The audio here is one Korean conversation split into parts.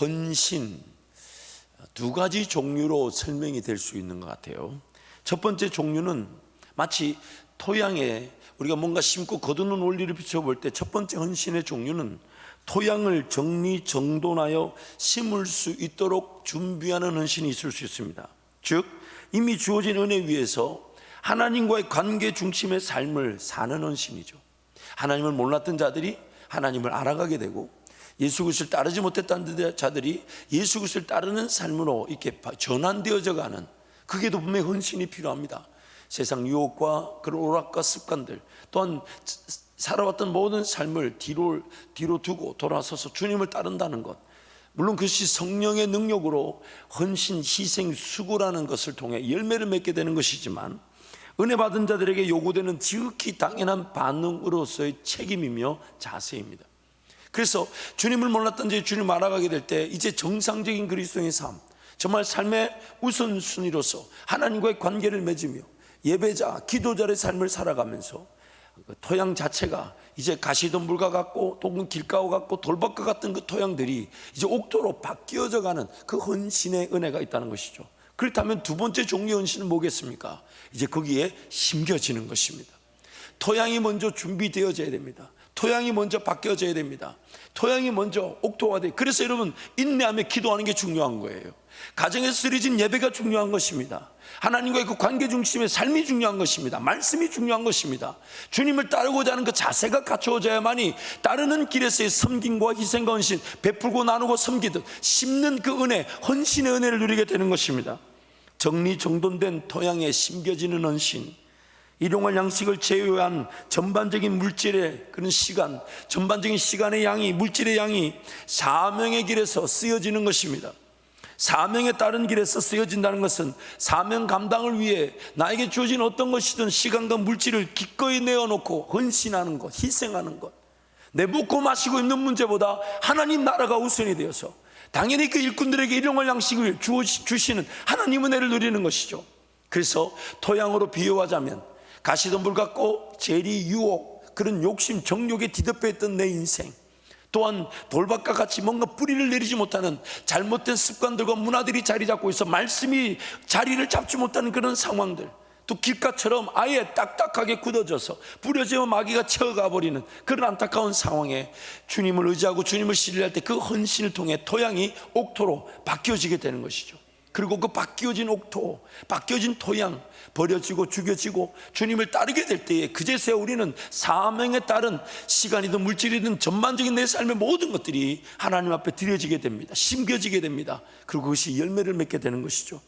헌신 두 가지 종류로 설명이 될 수 있는 것 같아요. 첫 번째 종류는 마치 토양에 우리가 뭔가 심고 거두는 원리를 비춰볼 때 첫 번째 헌신의 종류는 토양을 정리 정돈하여 심을 수 있도록 준비하는 헌신이 있을 수 있습니다. 즉 이미 주어진 은혜 위에서 하나님과의 관계 중심의 삶을 사는 헌신이죠. 하나님을 몰랐던 자들이 하나님을 알아가게 되고 예수 그리스도를 따르지 못했던 자들이 예수 그리스도를 따르는 삶으로 이렇게 전환되어져 가는 그게 도 분명히 헌신이 필요합니다. 세상 유혹과 그런 오락과 습관들 또한 살아왔던 모든 삶을 뒤로 뒤로 두고 돌아서서 주님을 따른다는 것. 물론 그것이 성령의 능력으로 헌신, 희생, 수고라는 것을 통해 열매를 맺게 되는 것이지만 은혜 받은 자들에게 요구되는 지극히 당연한 반응으로서의 책임이며 자세입니다. 그래서 주님을 몰랐던 제 주님 알아가게 될 때 이제 정상적인 그리스도의 삶, 정말 삶의 우선순위로서 하나님과의 관계를 맺으며 예배자, 기도자의 삶을 살아가면서 그 토양 자체가 이제 가시덤불과 같고 또는 길가와 같고 돌밭과 같은 그 토양들이 이제 옥토로 바뀌어져 가는 그 헌신의 은혜가 있다는 것이죠. 그렇다면 두 번째 종류의 헌신은 뭐겠습니까? 이제 거기에 심겨지는 것입니다. 토양이 먼저 준비되어져야 됩니다. 토양이 먼저 바뀌어져야 됩니다. 토양이 먼저 옥토화돼. 그래서 여러분 인내하며 기도하는 게 중요한 거예요. 가정에서 쓰러진 예배가 중요한 것입니다. 하나님과의 그 관계 중심의 삶이 중요한 것입니다. 말씀이 중요한 것입니다. 주님을 따르고자 하는 그 자세가 갖추어져야만이 따르는 길에서의 섬김과 희생과 헌신, 베풀고 나누고 섬기듯 심는 그 은혜, 헌신의 은혜를 누리게 되는 것입니다. 정리 정돈된 토양에 심겨지는 헌신, 일용할 양식을 제외한 전반적인 물질의 그런 시간, 전반적인 시간의 양이, 물질의 양이 사명의 길에서 쓰여지는 것입니다. 사명에 따른 길에서 쓰여진다는 것은 사명 감당을 위해 나에게 주어진 어떤 것이든 시간과 물질을 기꺼이 내어놓고 헌신하는 것, 희생하는 것. 내 먹고 마시고 있는 문제보다 하나님 나라가 우선이 되어서 당연히 그 일꾼들에게 일용할 양식을 주시는 하나님 은혜를 누리는 것이죠. 그래서 토양으로 비유하자면 가시덤불 같고 재리, 유혹, 그런 욕심, 정욕에 뒤덮여 있던 내 인생 또한 돌밭과 같이 뭔가 뿌리를 내리지 못하는 잘못된 습관들과 문화들이 자리 잡고 있어 말씀이 자리를 잡지 못하는 그런 상황들 또 길가처럼 아예 딱딱하게 굳어져서 뿌려지면 마귀가 채어가 버리는 그런 안타까운 상황에 주님을 의지하고 주님을 신뢰할 때 그 헌신을 통해 토양이 옥토로 바뀌어지게 되는 것이죠. 그리고 그 바뀌어진 옥토, 바뀌어진 토양, 버려지고 죽여지고 주님을 따르게 될 때에 그제서야 우리는 사명에 따른 시간이든 물질이든 전반적인 내 삶의 모든 것들이 하나님 앞에 드려지게 됩니다. 심겨지게 됩니다. 그리고 그것이 열매를 맺게 되는 것이죠.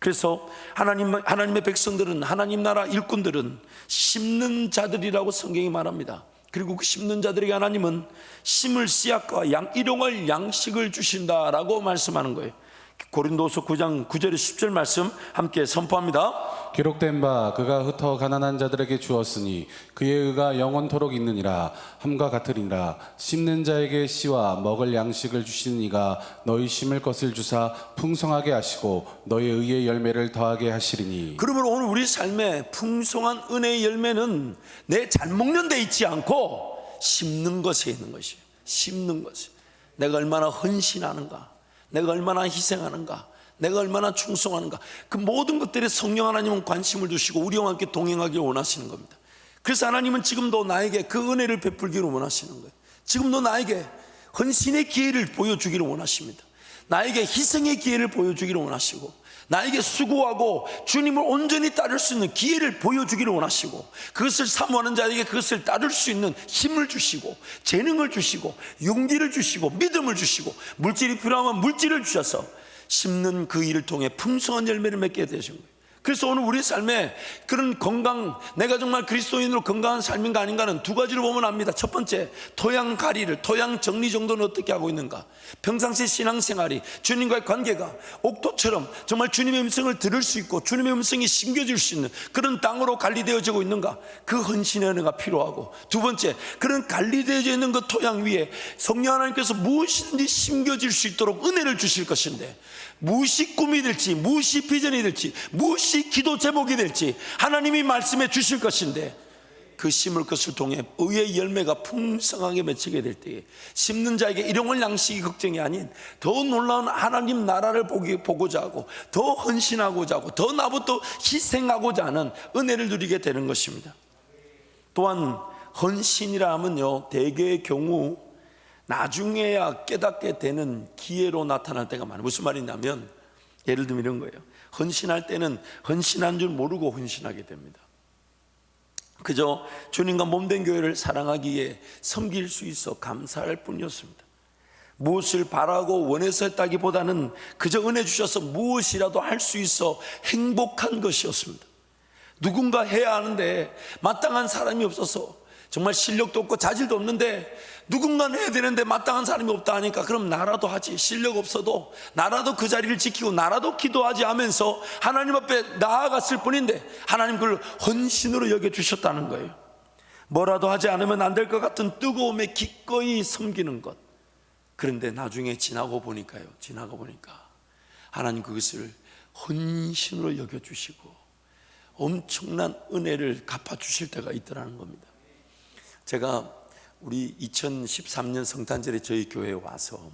그래서 하나님, 하나님의 백성들은 하나님 나라 일꾼들은 심는 자들이라고 성경이 말합니다. 그리고 그 심는 자들에게 하나님은 심을 씨앗과 양, 일용할 양식을 주신다라고 말씀하는 거예요. 고린도서 9장 9절에 10절 말씀 함께 선포합니다. 기록된 바 그가 흩어 가난한 자들에게 주었으니 그의 의가 영원토록 있느니라 함과 같으리라 심는 자에게 씨와 먹을 양식을 주시는 이가 너희 심을 것을 주사 풍성하게 하시고 너희 의의 열매를 더하게 하시리니 그러므로 오늘 우리 삶에 풍성한 은혜의 열매는 내 잘 먹는 데 있지 않고 심는 것에 있는 것이에요. 심는 것에. 내가 얼마나 헌신하는가. 내가 얼마나 희생하는가. 내가 얼마나 충성하는가. 그 모든 것들에 성령 하나님은 관심을 두시고 우리와 함께 동행하길 원하시는 겁니다. 그래서 하나님은 지금도 나에게 그 은혜를 베풀기를 원하시는 거예요. 지금도 나에게 헌신의 기회를 보여주기를 원하십니다. 나에게 희생의 기회를 보여주기를 원하시고 나에게 수고하고 주님을 온전히 따를 수 있는 기회를 보여주기를 원하시고 그것을 사모하는 자에게 그것을 따를 수 있는 힘을 주시고 재능을 주시고 용기를 주시고 믿음을 주시고 물질이 필요하면 물질을 주셔서 심는 그 일을 통해 풍성한 열매를 맺게 되신 거예요. 그래서 오늘 우리 삶에 그런 건강, 내가 정말 그리스도인으로 건강한 삶인가 아닌가는 두 가지로 보면 압니다. 첫 번째, 토양 가리를, 토양 정리 정도는 어떻게 하고 있는가? 평상시 신앙생활이 주님과의 관계가 옥토처럼 정말 주님의 음성을 들을 수 있고 주님의 음성이 심겨질 수 있는 그런 땅으로 관리되어지고 있는가? 그 헌신의 은혜가 필요하고 두 번째, 그런 관리되어져 있는 그 토양 위에 성령 하나님께서 무엇이든지 심겨질 수 있도록 은혜를 주실 것인데 무엇이 꿈이 될지, 무엇이 비전이 될지, 무엇이 기도 제목이 될지 하나님이 말씀해 주실 것인데 그 심을 것을 통해 의의 열매가 풍성하게 맺히게 될 때에 심는 자에게 일용할 양식이 걱정이 아닌 더 놀라운 하나님 나라를 보고자 하고 더 헌신하고자 하고 더 나부터 희생하고자 하는 은혜를 누리게 되는 것입니다. 또한 헌신이라 하면요 대개의 경우 나중에야 깨닫게 되는 기회로 나타날 때가 많아요. 무슨 말이냐면 예를 들면 이런 거예요. 헌신할 때는 헌신한 줄 모르고 헌신하게 됩니다. 그저 주님과 몸된 교회를 사랑하기에 섬길 수 있어 감사할 뿐이었습니다. 무엇을 바라고 원해서 했다기보다는 그저 은혜 주셔서 무엇이라도 할 수 있어 행복한 것이었습니다. 누군가 해야 하는데 마땅한 사람이 없어서 정말 실력도 없고 자질도 없는데 누군가는 해야 되는데 마땅한 사람이 없다 하니까 그럼 나라도 하지. 실력 없어도 나라도 그 자리를 지키고 나라도 기도하지 하면서 하나님 앞에 나아갔을 뿐인데 하나님 그걸 헌신으로 여겨 주셨다는 거예요. 뭐라도 하지 않으면 안 될 것 같은 뜨거움에 기꺼이 섬기는 것. 그런데 나중에 지나고 보니까요. 지나고 보니까 하나님 그것을 헌신으로 여겨 주시고 엄청난 은혜를 갚아 주실 때가 있더라는 겁니다. 제가 우리 2013년 성탄절에 저희 교회에 와서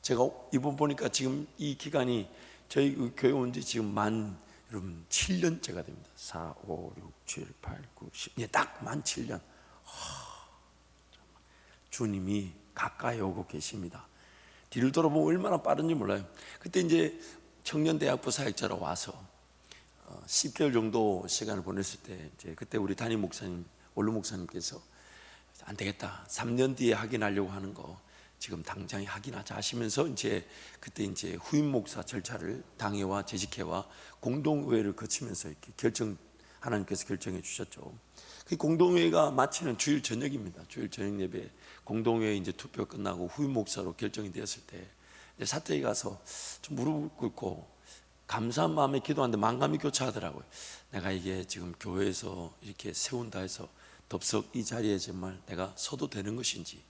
제가 이번 보니까 지금 이 기간이 저희 그 교회 온 지 지금 만 여러분 7년째가 됩니다. 4, 5, 6, 7, 8, 9, 10. 예, 딱만 7년. 주님이 가까이 오고 계십니다. 뒤를 돌아보면 얼마나 빠른지 몰라요. 그때 이제 청년대학부 사역자로 와서 어, 10개월 정도 시간을 보냈을 때 이제 그때 우리 담임 목사님 원로 목사님께서 안 되겠다. 3년 뒤에 확인하려고 하는 거 지금 당장에 확인하자 하시면서 이제 그때 이제 후임 목사 절차를 당회와 재직회와 공동회를 거치면서 이렇게 결정 하나님께서 결정해 주셨죠. 그 공동회가 마치는 주일 저녁입니다. 주일 저녁 예배 공동회 이제 투표 끝나고 후임 목사로 결정이 되었을 때 사태에 가서 좀 무릎 꿇고 감사한 마음에 기도하는데 만감이 교차하더라고요. 내가 이게 지금 교회에서 이렇게 세운다 해서 덥석 이 자리에 정말 내가 서도 되는 것인지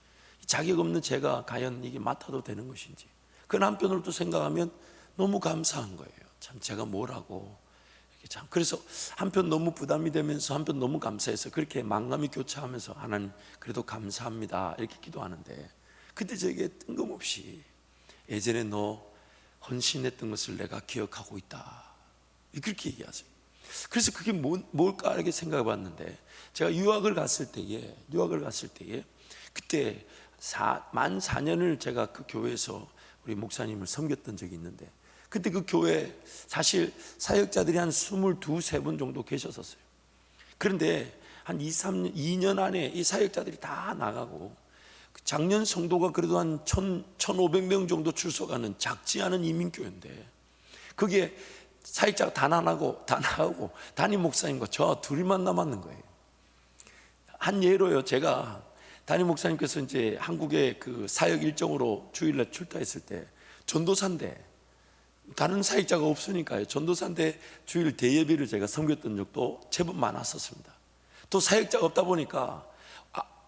자격 없는 제가 과연 이게 맡아도 되는 것인지 그 한편으로 또 생각하면 너무 감사한 거예요. 참 제가 뭐라고 참 그래서 한편 너무 부담이 되면서 한편 너무 감사해서 그렇게 만감이 교차하면서 하나님 그래도 감사합니다 이렇게 기도하는데 그때 저에게 뜬금없이 예전에 너 헌신했던 것을 내가 기억하고 있다. 그렇게 얘기하세요. 그래서 그게 뭐, 뭘까 이렇게 생각해 봤는데 제가 유학을 갔을 때에 유학을 갔을 때에 그때 사, 만 4년을 제가 그 교회에서 우리 목사님을 섬겼던 적이 있는데 그때 그 교회 사실 사역자들이 한 22, 3분 정도 계셨었어요. 그런데 한 2, 3년, 2년 안에 이 사역자들이 다 나가고 작년 성도가 그래도 한1 1,500명 정도 출석하는 작지 않은 이민교회인데 그게 사역자가 다 나가고 담임 목사님과 저 둘만 남았는 거예요. 한 예로요. 제가 담임 목사님께서 이제 한국에 그 사역 일정으로 주일날 출타했을 때 전도사인데 다른 사역자가 없으니까요. 전도사인데 주일 대예비를 제가 섬겼던 적도 제법 많았었습니다. 또 사역자가 없다 보니까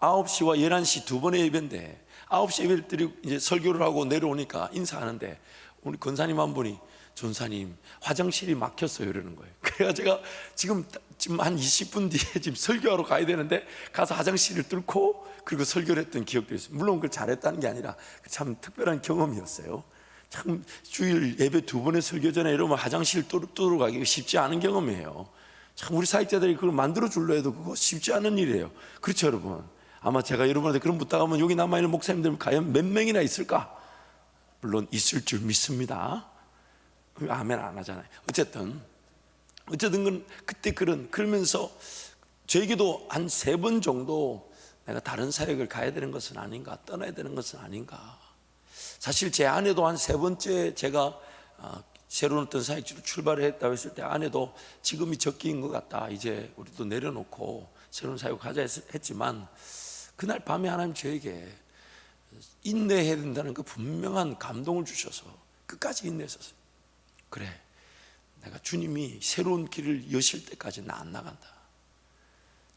9시와 11시 두 번의 예배인데 9시 예배를 드리고 이제 설교를 하고 내려오니까 인사하는데 우리 권사님 한 분이 전사님 화장실이 막혔어요 이러는 거예요. 그래가 제가 지금 지금 한 20분 뒤에 지금 설교하러 가야 되는데 가서 화장실을 뚫고 그리고 설교를 했던 기억도 있어요. 물론 그걸 잘했다는 게 아니라 참 특별한 경험이었어요. 참 주일 예배 두 번의 설교 전에 이러면 화장실 뚫으러 가기가 쉽지 않은 경험이에요. 참 우리 사역자들이 그걸 만들어 줄려 해도 그거 쉽지 않은 일이에요. 그렇죠, 여러분? 아마 제가 여러분한테 그런 부탁하면 여기 남아있는 목사님들 과연 몇 명이나 있을까? 물론 있을 줄 믿습니다. 아멘 안 하잖아요. 어쨌든 어쨌든 그 그때 그런 그러면서 저에게도 한 세 번 정도 내가 다른 사역을 가야 되는 것은 아닌가 떠나야 되는 것은 아닌가. 사실 제 아내도 한 세 번째 제가 아, 새로운 어떤 사역지로 출발을 했다고 했을 때 아내도 지금이 적기인 것 같다. 이제 우리도 내려놓고 새로운 사역 하자 했지만 그날 밤에 하나님 저에게 인내해야 된다는 그 분명한 감동을 주셔서 끝까지 인내했었어요 그래 내가 주님이 새로운 길을 여실 때까지 나 안 나간다.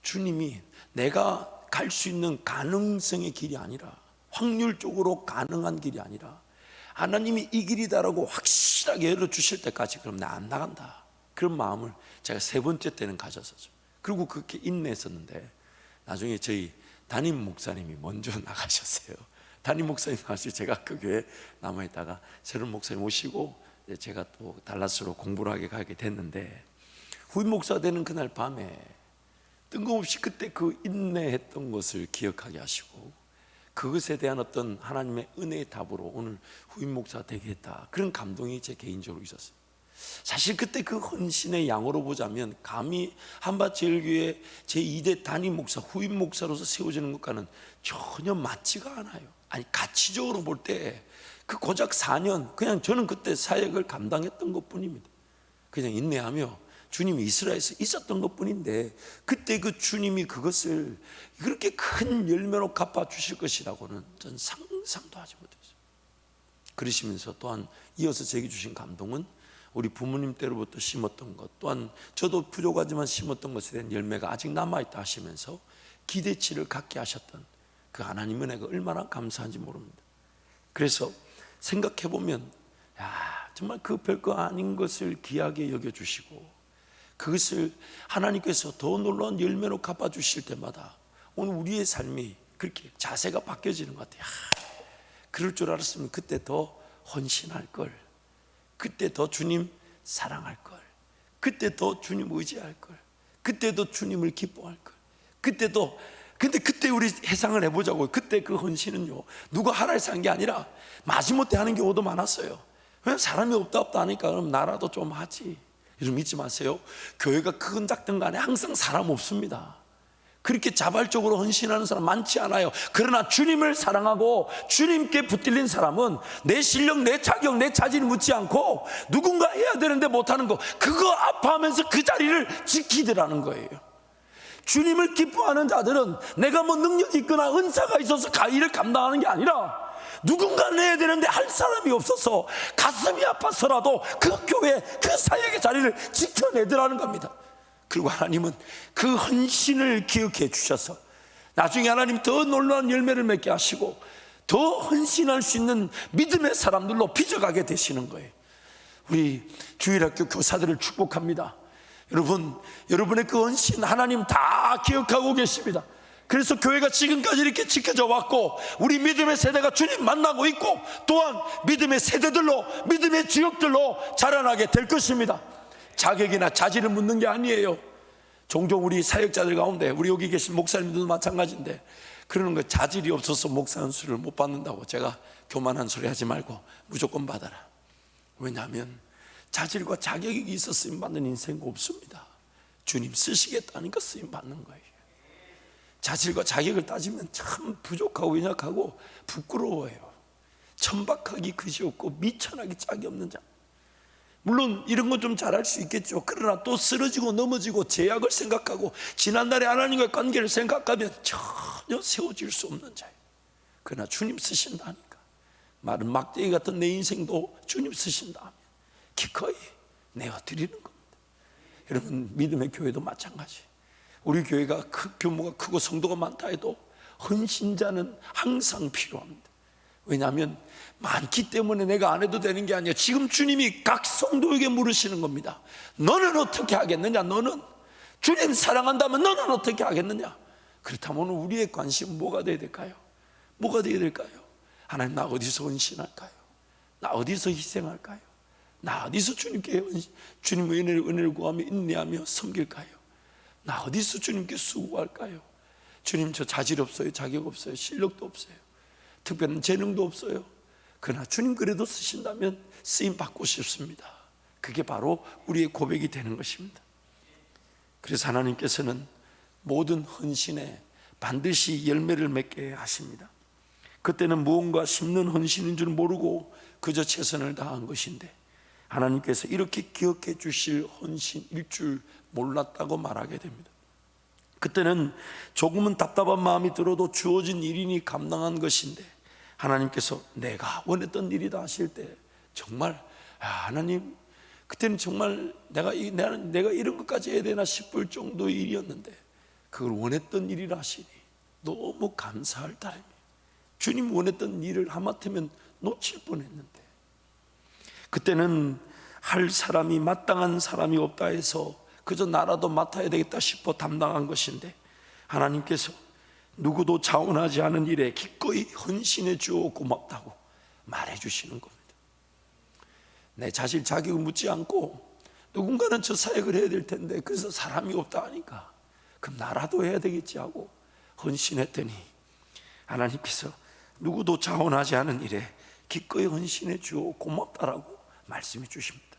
주님이 내가 갈 수 있는 가능성의 길이 아니라 확률적으로 가능한 길이 아니라 하나님이 이 길이다라고 확실하게 열어 주실 때까지 그럼 나 안 나간다. 그런 마음을 제가 세 번째 때는 가졌었죠. 그리고 그렇게 인내했었는데 나중에 저희 담임 목사님이 먼저 나가셨어요. 담임 목사님 나가서 제가 그 교회 남아 있다가 새로운 목사님 오시고 이 제 제가 또 달라스로 공부를 하게 가게 됐는데 후임 목사 되는 그날 밤에 뜬금없이 그때 그 인내했던 것을 기억하게 하시고 그것에 대한 어떤 하나님의 은혜의 답으로 오늘 후임 목사 되게 했다. 그런 감동이 제 개인적으로 있었어요. 사실 그때 그 헌신의 양으로 보자면 감히 한밭제일교회 제2대 담임 목사, 후임 목사로서 세워지는 것과는 전혀 맞지가 않아요. 아니 가치적으로 볼 때 그 고작 4년 그냥 저는 그때 사역을 감당했던 것뿐입니다. 그냥 인내하며 주님이 이스라엘에서 있었던 것뿐인데 그때 그 주님이 그것을 그렇게 큰 열매로 갚아 주실 것이라고는 전 상상도 하지 못했어요. 그러시면서 또한 이어서 제게 주신 감동은 우리 부모님 때로부터 심었던 것 또한 저도 부족하지만 심었던 것에 대한 열매가 아직 남아있다 하시면서 기대치를 갖게 하셨던 그 하나님 은혜가 얼마나 감사한지 모릅니다. 그래서 생각해 보면 야 정말 그 별거 아닌 것을 귀하게 여겨 주시고 그것을 하나님께서 더 놀라운 열매로 갚아 주실 때마다 오늘 우리의 삶이 그렇게 자세가 바뀌어지는 것 같아요. 야, 그럴 줄 알았으면 그때 더 헌신할 걸. 그때 더 주님 사랑할 걸. 그때 더 주님 의지할 걸. 그때 더 주님을 기뻐할 걸. 그때 더 근데 그때 우리 해상을 해보자고. 그때 그 헌신은요. 누가 하라 해서 한 게 아니라 마지못해 하는 경우도 많았어요. 왜 사람이 없다 없다 하니까 그럼 나라도 좀 하지. 여러분 믿지 마세요. 교회가 크건 작든 간에 항상 사람 없습니다. 그렇게 자발적으로 헌신하는 사람 많지 않아요. 그러나 주님을 사랑하고 주님께 붙들린 사람은 내 실력, 내 자격, 내 자질 묻지 않고 누군가 해야 되는데 못하는 거 그거 아파하면서 그 자리를 지키더라는 거예요. 주님을 기뻐하는 자들은 내가 뭐 능력이 있거나 은사가 있어서 가위를 감당하는 게 아니라 누군가 내야 되는데 할 사람이 없어서 가슴이 아파서라도 그 교회 그 사역의 자리를 지켜내더라는 겁니다. 그리고 하나님은 그 헌신을 기억해 주셔서 나중에 하나님 더 놀라운 열매를 맺게 하시고 더 헌신할 수 있는 믿음의 사람들로 빚어가게 되시는 거예요. 우리 주일학교 교사들을 축복합니다. 여러분, 여러분의 그 헌신 하나님 다 기억하고 계십니다. 그래서 교회가 지금까지 이렇게 지켜져 왔고 우리 믿음의 세대가 주님 만나고 있고 또한 믿음의 세대들로 믿음의 지역들로 자라나게 될 것입니다. 자격이나 자질을 묻는 게 아니에요. 종종 우리 사역자들 가운데 우리 여기 계신 목사님들도 마찬가지인데 그러는 거 자질이 없어서 목사 한 수를 못 받는다고 제가 교만한 소리 하지 말고 무조건 받아라. 왜냐하면 자질과 자격이 있어 쓰임 받는 인생은 없습니다. 주님 쓰시겠다니까 쓰임 받는 거예요. 자질과 자격을 따지면 참 부족하고 연약하고 부끄러워요. 천박하기 그지 없고 미천하기 짝이 없는 자. 물론 이런 건 좀 잘할 수 있겠죠. 그러나 또 쓰러지고 넘어지고 제약을 생각하고 지난날의 하나님과의 관계를 생각하면 전혀 세워질 수 없는 자예요. 그러나 주님 쓰신다니까. 마른 막대기 같은 내 인생도 주님 쓰신다면 기꺼이 내어 드리는 겁니다. 여러분 믿음의 교회도 마찬가지. 우리 교회가 크, 규모가 크고 성도가 많다 해도 헌신자는 항상 필요합니다. 왜냐하면 많기 때문에 내가 안 해도 되는 게 아니에요. 지금 주님이 각 성도에게 물으시는 겁니다. 너는 어떻게 하겠느냐? 너는 주님 사랑한다면 너는 어떻게 하겠느냐? 그렇다면 우리의 관심 뭐가 돼야 될까요? 뭐가 돼야 될까요? 하나님 나 어디서 헌신할까요? 나 어디서 희생할까요? 나 어디서 주님께 주님 은혜를, 은혜를 구하며 인내하며 섬길까요? 나 어디서 주님께 수고할까요? 주님 저 자질 없어요, 자격 없어요, 실력도 없어요, 특별한 재능도 없어요. 그러나 주님 그래도 쓰신다면 쓰임 받고 싶습니다. 그게 바로 우리의 고백이 되는 것입니다. 그래서 하나님께서는 모든 헌신에 반드시 열매를 맺게 하십니다. 그때는 무언가 심는 헌신인 줄 모르고 그저 최선을 다한 것인데 하나님께서 이렇게 기억해 주실 헌신일 줄 몰랐다고 말하게 됩니다. 그때는 조금은 답답한 마음이 들어도 주어진 일이니 감당한 것인데 하나님께서 내가 원했던 일이다 하실 때 정말 아, 하나님 그때는 정말 내가 이, 내가, 내가 이런 것까지 해야 되나 싶을 정도의 일이었는데 그걸 원했던 일이라 하시니 너무 감사할 따름이에요. 주님 원했던 일을 하마터면 놓칠 뻔했는데 그때는 할 사람이 마땅한 사람이 없다 해서 그저 나라도 맡아야 되겠다 싶어 담당한 것인데 하나님께서 누구도 자원하지 않은 일에 기꺼이 헌신해 주어 고맙다고 말해 주시는 겁니다. 내 자신 자격을 묻지 않고 누군가는 저 사역을 해야 될 텐데 그래서 사람이 없다 하니까 그럼 나라도 해야 되겠지 하고 헌신했더니 하나님께서 누구도 자원하지 않은 일에 기꺼이 헌신해 주어 고맙다라고 말씀해 주십니다.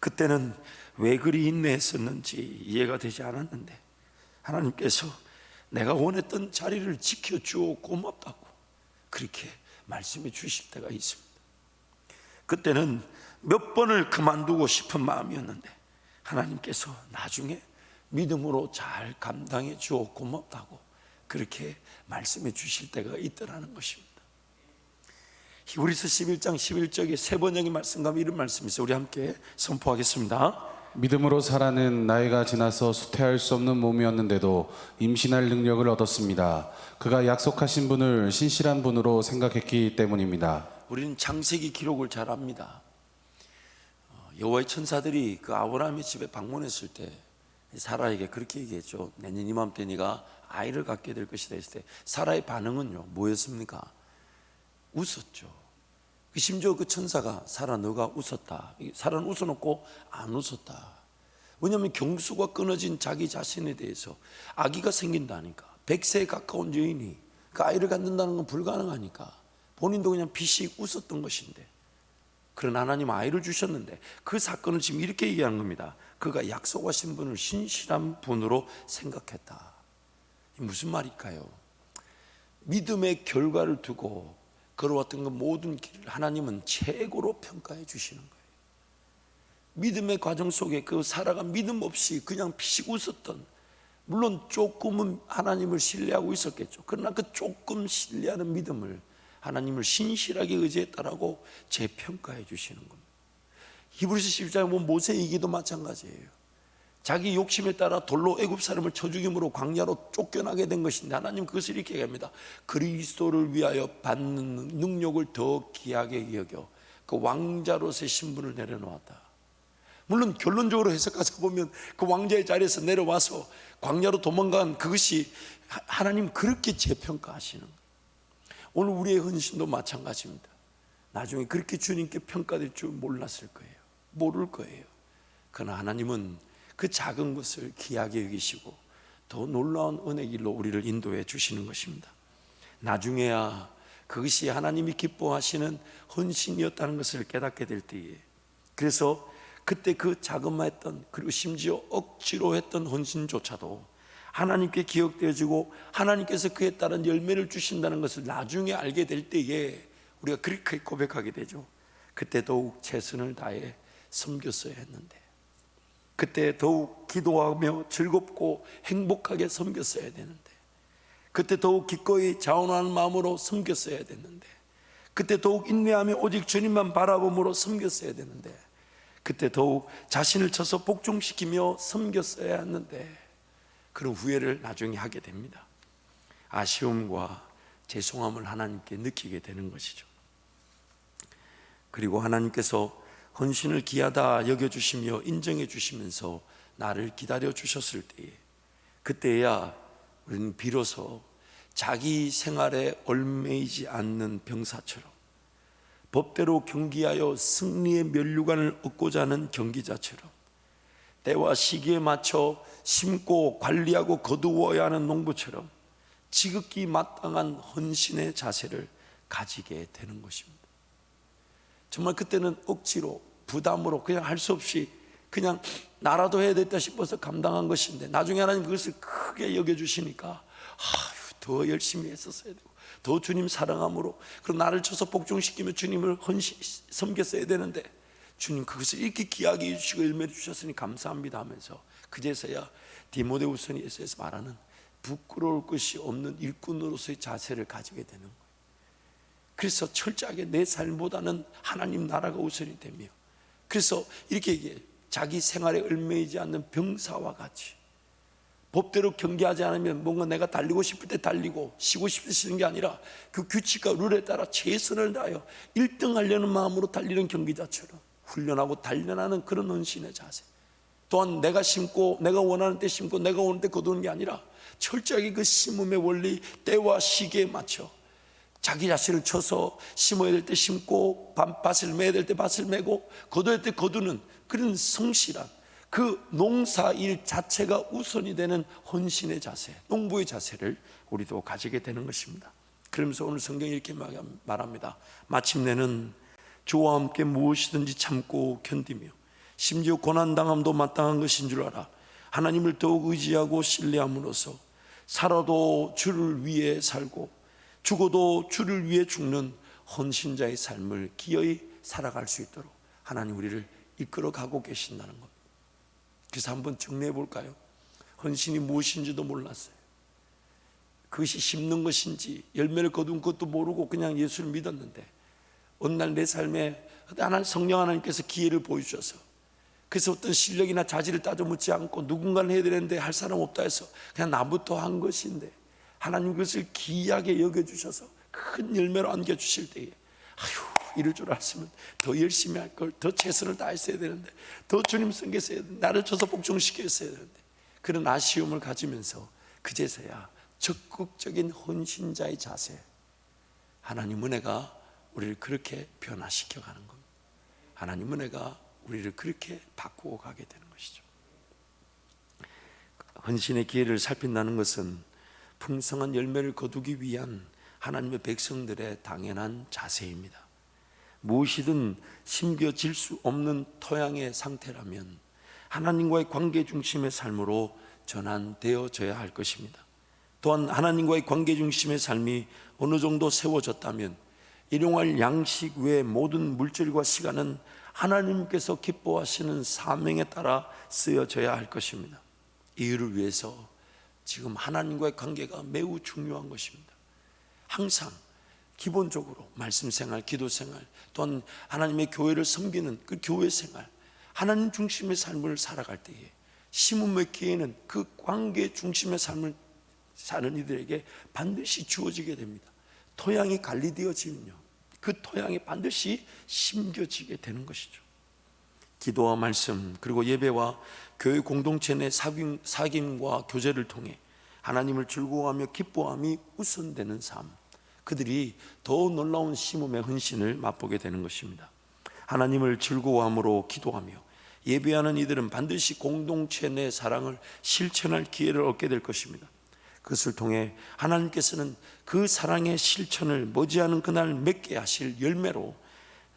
그때는 왜 그리 인내했었는지 이해가 되지 않았는데 하나님께서 내가 원했던 자리를 지켜 주어 고맙다고 그렇게 말씀해 주실 때가 있습니다. 그때는 몇 번을 그만두고 싶은 마음이었는데 하나님께서 나중에 믿음으로 잘 감당해 주어 고맙다고 그렇게 말씀해 주실 때가 있더라는 것입니다. 히브리서 11장 11절에 세 번역의 말씀 가면 이런 말씀이 있어요. 우리 함께 선포하겠습니다. 믿음으로 살아는 나이가 지나서 수태할 수 없는 몸이었는데도 임신할 능력을 얻었습니다. 그가 약속하신 분을 신실한 분으로 생각했기 때문입니다. 우리는 창세기 기록을 잘 압니다. 어, 여호와의 천사들이 그 아브라함의 집에 방문했을 때 사라에게 그렇게 얘기했죠. 내년 이맘때 네가 아이를 갖게 될 것이다 했을 때 사라의 반응은요 뭐였습니까? 웃었죠. 그 심지어 그 천사가 사라 너가 웃었다. 사라는 웃어놓고 안 웃었다. 왜냐하면 경수가 끊어진 자기 자신에 대해서 아기가 생긴다니까. 100세에 가까운 여인이 그 아이를 갖는다는 건 불가능하니까 본인도 그냥 피식 웃었던 것인데 그런 하나님 아이를 주셨는데 그 사건을 지금 이렇게 얘기하는 겁니다. 그가 약속하신 분을 신실한 분으로 생각했다. 이 무슨 말일까요? 믿음의 결과를 두고 걸어왔던 그 모든 길을 하나님은 최고로 평가해 주시는 거예요. 믿음의 과정 속에 그 사라가 믿음 없이 그냥 피식 웃었던 물론 조금은 하나님을 신뢰하고 있었겠죠. 그러나 그 조금 신뢰하는 믿음을 하나님을 신실하게 의지했다라고 재평가해 주시는 겁니다. 히브리서 12장에 보면 모세 얘기도 마찬가지예요. 자기 욕심에 따라 돌로 애굽 사람을 쳐 죽임으로 광야로 쫓겨나게 된 것인데 하나님 그것을 이렇게 얘기합니다. 그리스도를 위하여 받는 능력을 더 귀하게 여겨 그 왕자로서의 신분을 내려놓았다. 물론 결론적으로 해석해서 보면 그 왕자의 자리에서 내려와서 광야로 도망간 그것이 하- 하나님 그렇게 재평가하시는. 오늘 우리의 헌신도 마찬가지입니다. 나중에 그렇게 주님께 평가될 줄 몰랐을 거예요. 모를 거예요. 그러나 하나님은 그 작은 것을 귀하게 여기시고 더 놀라운 은혜 길로 우리를 인도해 주시는 것입니다. 나중에야 그것이 하나님이 기뻐하시는 헌신이었다는 것을 깨닫게 될 때에 그래서 그때 그 자그마했던 그리고 심지어 억지로 했던 헌신조차도 하나님께 기억되어지고 하나님께서 그에 따른 열매를 주신다는 것을 나중에 알게 될 때에 우리가 그렇게 고백하게 되죠. 그때 더욱 최선을 다해 섬겼어야 했는데 그때 더욱 기도하며 즐겁고 행복하게 섬겼어야 되는데 그때 더욱 기꺼이 자원하는 마음으로 섬겼어야 됐는데 그때 더욱 인내하며 오직 주님만 바라봄으로 섬겼어야 되는데 그때 더욱 자신을 쳐서 복종시키며 섬겼어야 했는데 그런 후회를 나중에 하게 됩니다. 아쉬움과 죄송함을 하나님께 느끼게 되는 것이죠. 그리고 하나님께서 헌신을 귀하다 여겨주시며 인정해 주시면서 나를 기다려 주셨을 때에 그때야 우리는 비로소 자기 생활에 얽매이지 않는 병사처럼 법대로 경기하여 승리의 면류관을 얻고자 하는 경기자처럼 때와 시기에 맞춰 심고 관리하고 거두어야 하는 농부처럼 지극히 마땅한 헌신의 자세를 가지게 되는 것입니다. 정말 그때는 억지로 부담으로 그냥 할 수 없이 그냥 나라도 해야 됐다 싶어서 감당한 것인데 나중에 하나님 그것을 크게 여겨주시니까 아유, 더 열심히 했었어야 되고 더 주님 사랑함으로 그럼 나를 쳐서 복종시키며 주님을 헌신 섬겼어야 되는데 주님 그것을 이렇게 귀하게 해주시고 열매를 주셨으니 감사합니다 하면서 그제서야 디모데후서에서 말하는 부끄러울 것이 없는 일꾼으로서의 자세를 가지게 되는 거예요. 그래서 철저하게 내 삶보다는 하나님 나라가 우선이 되며 그래서 이렇게 얘기해. 자기 생활에 얽매이지 않는 병사와 같이 법대로 경계하지 않으면 뭔가 내가 달리고 싶을 때 달리고 쉬고 싶을 때 쉬는 게 아니라 그 규칙과 룰에 따라 최선을 다하여 1등 하려는 마음으로 달리는 경기자처럼 훈련하고 단련하는 그런 헌신의 자세. 또한 내가 심고 내가 원하는 때 심고 내가 원하는 때 거두는 게 아니라 철저하게 그 심음의 원리 때와 시기에 맞춰 자기 자신을 쳐서 심어야 될 때 심고 밭- 밭을 매야 될 때 밭을 매고 거둬야 될 때 거두는 그런 성실한 그 농사일 자체가 우선이 되는 헌신의 자세, 농부의 자세를 우리도 가지게 되는 것입니다. 그러면서 오늘 성경이 이렇게 말합니다. 마침내는 주와 함께 무엇이든지 참고 견디며 심지어 고난당함도 마땅한 것인 줄 알아 하나님을 더욱 의지하고 신뢰함으로써 살아도 주를 위해 살고 죽어도 주를 위해 죽는 헌신자의 삶을 기어이 살아갈 수 있도록 하나님 우리를 이끌어 가고 계신다는 것. 그래서 한번 정리해 볼까요? 헌신이 무엇인지도 몰랐어요. 그것이 심는 것인지 열매를 거둔 것도 모르고 그냥 예수를 믿었는데 어느 날 내 삶에 하나님 성령 하나님께서 기회를 보여주셔서 그래서 어떤 실력이나 자질을 따져 묻지 않고 누군가는 해야 되는데 할 사람 없다 해서 그냥 나부터 한 것인데 하나님 그것을 기이하게 여겨주셔서 큰 열매로 안겨주실 때에 아휴 이럴 줄 알았으면 더 열심히 할 걸 더 최선을 다했어야 되는데 더 주님 섬겼어야 되는데 나를 쳐서 복종시켰어야 되는데 그런 아쉬움을 가지면서 그제서야 적극적인 헌신자의 자세 하나님 은혜가 우리를 그렇게 변화시켜 가는 겁니다. 하나님 은혜가 우리를 그렇게 바꾸어 가게 되는 것이죠. 헌신의 기회를 살핀다는 것은 풍성한 열매를 거두기 위한 하나님의 백성들의 당연한 자세입니다. 무엇이든 심겨질 수 없는 토양의 상태라면 하나님과의 관계 중심의 삶으로 전환되어져야 할 것입니다. 또한 하나님과의 관계 중심의 삶이 어느 정도 세워졌다면 일용할 양식 외의 모든 물질과 시간은 하나님께서 기뻐하시는 사명에 따라 쓰여져야 할 것입니다. 이유를 위해서 지금 하나님과의 관계가 매우 중요한 것입니다. 항상 기본적으로 말씀 생활, 기도 생활, 또한 하나님의 교회를 섬기는 그 교회 생활, 하나님 중심의 삶을 살아갈 때에 심음의 기회는 그 관계 중심의 삶을 사는 이들에게 반드시 주어지게 됩니다. 토양이 관리되어지면요. 그 토양이 반드시 심겨지게 되는 것이죠. 기도와 말씀 그리고 예배와 교회 공동체 내 사귐, 사귐과 교제를 통해 하나님을 즐거워하며 기뻐함이 우선되는 삶 그들이 더 놀라운 심음의 헌신을 맛보게 되는 것입니다. 하나님을 즐거워함으로 기도하며 예배하는 이들은 반드시 공동체 내 사랑을 실천할 기회를 얻게 될 것입니다. 그것을 통해 하나님께서는 그 사랑의 실천을 머지않은 그날 맺게 하실 열매로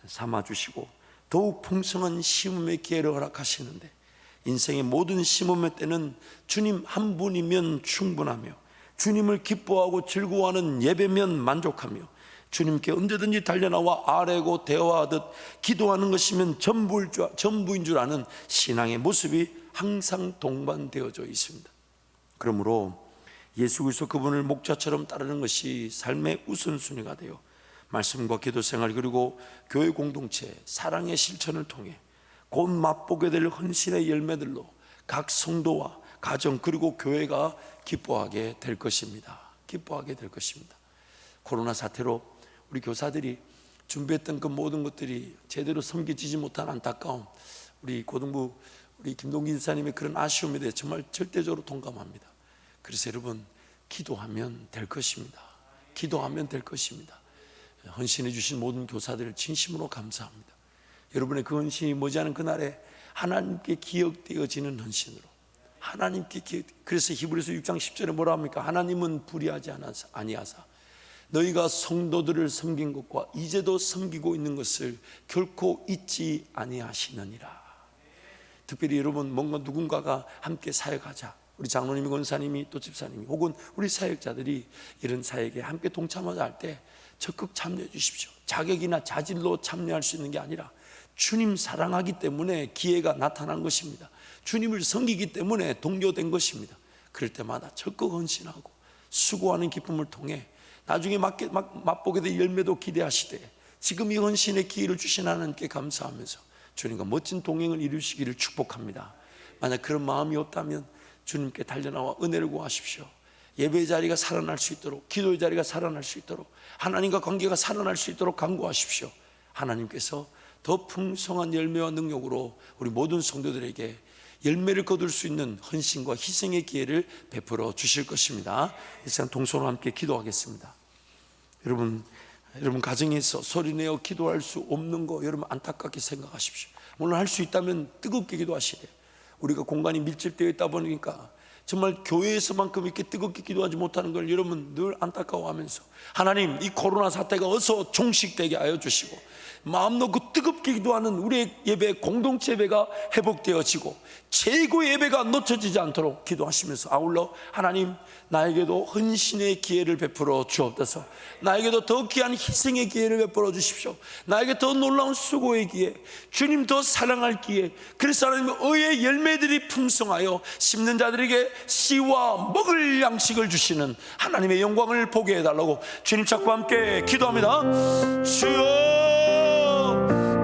삼아 주시고 더욱 풍성한 심음의 기회를 허락하시는데 인생의 모든 심음의 때는 주님 한 분이면 충분하며 주님을 기뻐하고 즐거워하는 예배면 만족하며 주님께 언제든지 달려나와 아뢰고 대화하듯 기도하는 것이면 전부인 줄, 전부인 줄 아는 신앙의 모습이 항상 동반되어져 있습니다. 그러므로 예수 그리스도 그분을 목자처럼 따르는 것이 삶의 우선순위가 되어 말씀과 기도 생활 그리고 교회 공동체 사랑의 실천을 통해 곧 맛보게 될 헌신의 열매들로 각 성도와 가정 그리고 교회가 기뻐하게 될 것입니다. 기뻐하게 될 것입니다. 코로나 사태로 우리 교사들이 준비했던 그 모든 것들이 제대로 섬겨지지 못한 안타까움 우리 고등부 우리 김동기 지사님의 그런 아쉬움에 대해 정말 절대적으로 동감합니다. 그래서 여러분 기도하면 될 것입니다. 기도하면 될 것입니다. 헌신해 주신 모든 교사들을 진심으로 감사합니다. 여러분의 그 헌신이 머지않은 그날에 하나님께 기억되어지는 헌신으로 하나님께 기억 그래서 히브리서 6장 10절에 뭐라 합니까? 하나님은 불의하지 아니하사 너희가 성도들을 섬긴 것과 이제도 섬기고 있는 것을 결코 잊지 아니하시느니라. 특별히 여러분 뭔가 누군가가 함께 사역하자. 우리 장로님이 권사님이 또 집사님이 혹은 우리 사역자들이 이런 사역에 함께 동참하자 할 때 적극 참여해 주십시오. 자격이나 자질로 참여할 수 있는 게 아니라 주님 사랑하기 때문에 기회가 나타난 것입니다. 주님을 섬기기 때문에 동료된 것입니다. 그럴 때마다 적극 헌신하고 수고하는 기쁨을 통해 나중에 맛, 맛보게 될 열매도 기대하시되 지금 이 헌신의 기회를 주신 하나님께 감사하면서 주님과 멋진 동행을 이루시기를 축복합니다. 만약 그런 마음이 없다면 주님께 달려나와 은혜를 구하십시오. 예배의 자리가 살아날 수 있도록 기도의 자리가 살아날 수 있도록 하나님과 관계가 살아날 수 있도록 간구하십시오. 하나님께서 더 풍성한 열매와 능력으로 우리 모든 성도들에게 열매를 거둘 수 있는 헌신과 희생의 기회를 베풀어 주실 것입니다. 이 시간 동서로 함께 기도하겠습니다. 여러분, 여러분 가정에서 소리내어 기도할 수 없는 거 여러분 안타깝게 생각하십시오. 물론 할 수 있다면 뜨겁게 기도하시래. 우리가 공간이 밀집되어 있다 보니까 정말 교회에서만큼 이렇게 뜨겁게 기도하지 못하는 걸 여러분 늘 안타까워하면서 하나님 이 코로나 사태가 어서 종식되게 하여 주시고 마음 놓고 뜨겁게 기도하는 우리의 예배 공동체 예배가 회복되어지고 최고의 예배가 놓쳐지지 않도록 기도하시면서 아울러 하나님 나에게도 헌신의 기회를 베풀어 주옵소서. 나에게도 더 귀한 희생의 기회를 베풀어 주십시오. 나에게 더 놀라운 수고의 기회 주님 더 사랑할 기회 그래서 하나님 의의 열매들이 풍성하여 심는 자들에게 씨와 먹을 양식을 주시는 하나님의 영광을 보게 해달라고 주님 찾고 함께 기도합니다. 주여 주여